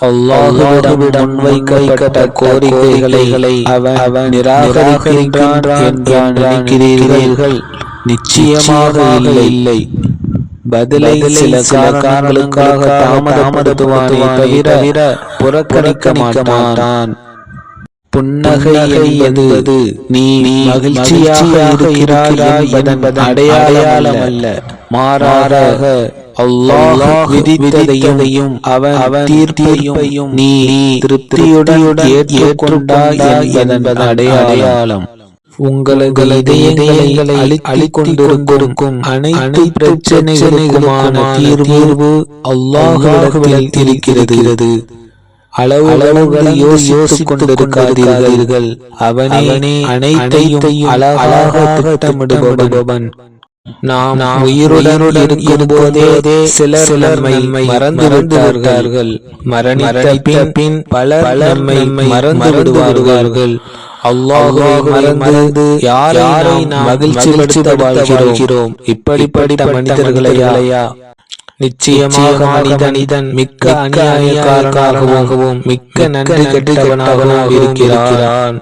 அல்லாஹுவிடம் முன்வைக்கப்பட்ட கோரிக்கைகளை அவன் அவன் நிராகரிக்கின்றான் என்றான் நினைக்கிறீர்கள். நிச்சயமாக இல்லை. இல்லை. பதிலை சில காரணங்களுக்காக தாமதப்படுத்துவானே தவிர புறக்கணிக்க மாட்டான். புன்னகை என்பது நீ மகிழ்ச்சியாக இருக்கிறாய் என்பதன் அடையாளம் அல்ல மாறாக அல்லாஹ் விதித்ததையும் அவன் தீர்ப்பையும் நீ திருப்தியுடன் ஏற்றுக்கொண்டாய் என்பதன் அடையாளம். உங்களது இதயங்களை அழித்துக் கொண்டிருக்கும் அனைத்து பிரச்சனைகளுக்குமான தீர்வு அல்லாஹ்விடத்தில் இருக்கிறது. அளவு அளவுகளை யோசித்துக் கொண்டிருக்காதீர்கள். அவனே அனைத்தையும் அழகாக திட்டமிடுபவன். நாம் உயிருடன் இருக்கும் போதே சிலர் நம்மை மறந்து விட்டார்கள் மரணித்த பின் பலர் நம்மை மறந்து விடுவார்கள் அல்லாஹுவை மறந்து யாரை நாம் மகிழ்ச்சிப்படுத்த வாழ்கிறோம்? இப்படிப்பட்ட மனிதர்களையா? நிச்சயமாக மனிதன் மிக்க அநியாயக்காரனாகவும் மிக்க நன்றி கெட்டவனாகவும் இருக்கிறான்.